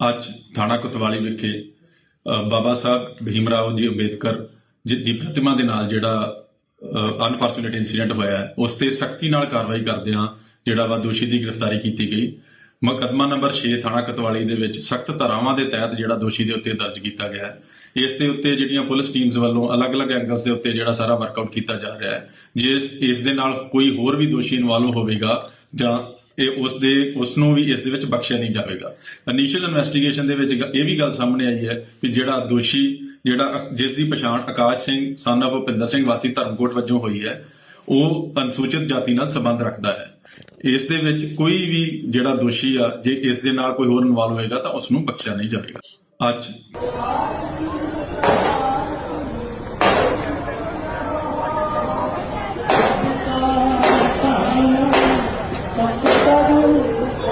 ਅੱਜ ਥਾਣਾ ਕੁਤਵਾਲੀ ਵਿਖੇ ਬਾਬਾ ਸਾਹਿਬ ਭੀਮ ਰਾਓ ਜੀ ਅੰਬੇਦਕਰ ਜੀ ਦੀ ਪ੍ਰਤਿਮਾ ਦੇ ਨਾਲ ਜਿਹੜਾ ਅਨਫੋਰਚੂਨੇਟ ਇਨਸੀਡੈਂਟ ਹੋਇਆ ਹੈ, ਉਸ ਤੇ ਸਖਤੀ ਨਾਲ ਕਾਰਵਾਈ ਕਰਦਿਆਂ ਜਿਹੜਾ ਵਾ ਦੋਸ਼ੀ ਦੀ ਗ੍ਰਿਫਤਾਰੀ ਕੀਤੀ ਗਈ। ਮੁਕੱਦਮਾ ਨੰਬਰ 6 ਥਾਣਾ ਕਤਵਾਲੀ ਦੇ ਵਿੱਚ ਸਖਤ ਧਾਰਾਵਾਂ ਦੇ ਤਹਿਤ ਜਿਹੜਾ ਦੋਸ਼ੀ ਦੇ ਉੱਤੇ ਦਰਜ ਕੀਤਾ ਗਿਆ ਹੈ। ਇਸ ਦੇ ਉੱਤੇ ਜਿਹੜੀਆਂ ਪੁਲਿਸ ਟੀਮਸ ਵੱਲੋਂ ਅਲੱਗ-ਅਲੱਗ ਐਂਗਲਸ ਦੇ ਉੱਤੇ ਜਿਹੜਾ ਸਾਰਾ ਵਰਕਆਊਟ ਕੀਤਾ ਜਾ ਰਿਹਾ ਹੈ। ਜਿਸ ਇਸ ਦੇ ਨਾਲ ਕੋਈ ਹੋਰ ਵੀ ਦੋਸ਼ੀ ਇਨਵੋਲਵ ਹੋਵੇਗਾ ਜਾਂ ਇਹ ਉਸ ਦੇ ਉਸ ਨੂੰ ਵੀ ਇਸ ਦੇ ਵਿੱਚ ਬਖਸ਼ਿਆ ਨਹੀਂ ਜਾਵੇਗਾ। ਇਨੀਸ਼ੀਅਲ ਇਨਵੈਸਟੀਗੇਸ਼ਨ ਦੇ ਵਿੱਚ ਇਹ ਵੀ ਗੱਲ ਸਾਹਮਣੇ ਆਈ ਹੈ ਕਿ ਜਿਹੜਾ ਦੋਸ਼ੀ, ਜਿਹੜਾ ਜਿਸ ਦੀ ਪਛਾਣ ਆਕਾਸ਼ ਸਿੰਘ ਸਨ of ਭੁਪਿੰਦਰ ਸਿੰਘ ਵਾਸੀ ਧਰਮਕੋਟ ਵਜੋਂ ਹੋਈ ਹੈ, ਉਹ ਅਨੁਸੂਚਿਤ ਜਾਤੀ ਨਾਲ ਸੰਬੰਧ ਰੱਖਦਾ ਹੈ। ਇਸ ਦੇ ਵਿੱਚ ਕੋਈ ਵੀ ਜਿਹੜਾ ਦੋਸ਼ੀ ਆ, ਜੇ ਇਸ ਦੇ ਨਾਲ ਕੋਈ ਹੋਰ ਇਨਵੋਲਵ ਹੋਏਗਾ ਤਾਂ ਉਸ ਨੂੰ ਬਖਸ਼ਿਆ ਨਹੀਂ ਜਾਵੇਗਾ। ਅੱਜ